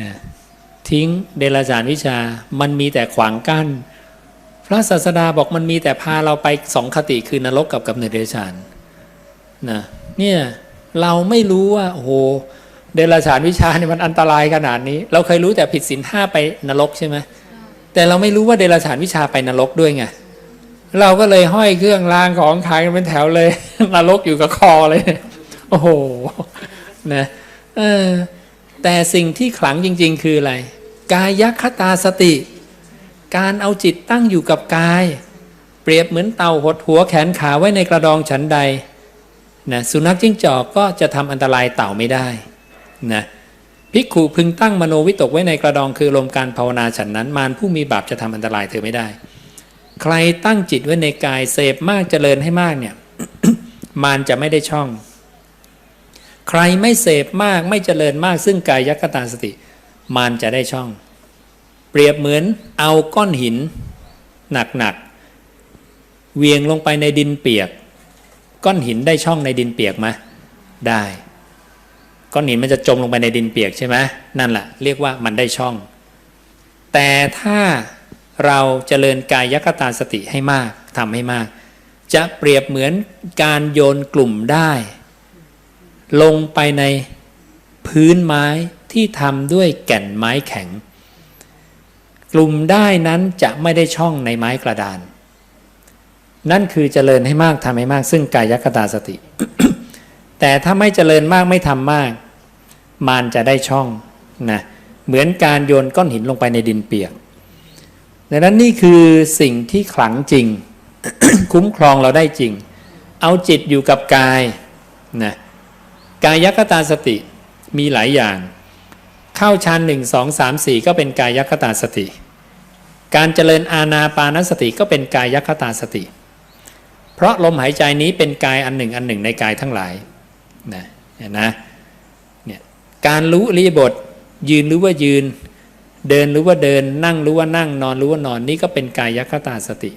นะทิ้งเดรัจฉานวิชา มันมีแต่ขวางกั้น พระศาสดาบอกมันมีแต่พาเราไปสองคติคือนรกกับกำเนิดเดรัจฉานนะเนี่ยเราไม่รู้ว่าโอ้โหเดรัจฉานวิชาเนี่ยมันอันตรายขนาดนี้ เราเคยรู้แต่ผิดศีลห้าไปนรกใช่ไหมแต่เราไม่รู้ว่าเดรัจฉานวิชาไปนรกด้วยไงเราก็เลยห้อยเครื่องรางของขายกันเป็นแถวเลยนรกอยู่กับคอเลย โอ้โหนะเออ แต่สิ่งที่ขลังจริง ๆ คืออะไร กายคตาสติ การเอาจิตตั้งอยู่กับกาย เปรียบเหมือนเต่าหดหัวแขนขาไว้ในกระดองฉันใดนะสุนัขจิ้งจอกก็จะทำอันตรายเต่าไม่ได้นะภิกขุพึงตั้งมโนวิตกไว้ในกระดองคือลมการภาวนาฉันนั้น มารผู้มีบาปจะทำอันตรายเธอไม่ได้ ใครตั้งจิตไว้ในกายเสพมากเจริญให้มากเนี่ย มารจะไม่ได้ช่อง ใครไม่เสพมากไม่เจริญมากซึ่งกายยักตาสติมารจะได้ช่อง เปรียบเหมือนเอาก้อนหิน หนักๆเวียงลงไปในดินเปียก ก้อนหินได้ช่องในดินเปียกไหมได้ ก้อนหินมันจะจมลงไปในดินเปียกใช่ไหมนั่นแหละเรียกว่ามันได้ช่อง แต่ถ้าเราเจริญกายยักตาสติให้มากทำให้มาก จะเปรียบเหมือนการโยนกลุ่มได้ ลงไปในพื้นไม้ที่ทำด้วยแก่นไม้แข็ง กลุ่มได้นั้นจะไม่ได้ช่องในไม้กระดาน นั่นคือเจริญให้มากทำให้มาก ซึ่งกายคตาสติ แต่ถ้าไม่เจริญมากไม่ทำมาก มารจะได้ช่องนะเหมือนการโยนก้อนหินลงไปในดินเปียกดังนั้นนี่คือสิ่งที่ขลังจริง คุ้มครองเราได้จริง เอาจิตอยู่กับกายนะ กายคตาสติมีหลายอย่าง เข้าชั้นหนึ่งสองสามสี่ก็เป็นกายคตาสติ การเจริญอาณาปานสติก็เป็นกายคตาสติ เพราะลมหายใจนี้เป็นกายอันหนึ่งอันหนึ่งในกายทั้งหลายนะเห็นนะเนี่ยการรู้ริบทยืนรู้ว่ายืน เดินรู้ว่าเดิน นั่งรู้ว่านั่งนอนรู้ว่านอนนี่ก็เป็นกายคตาสติ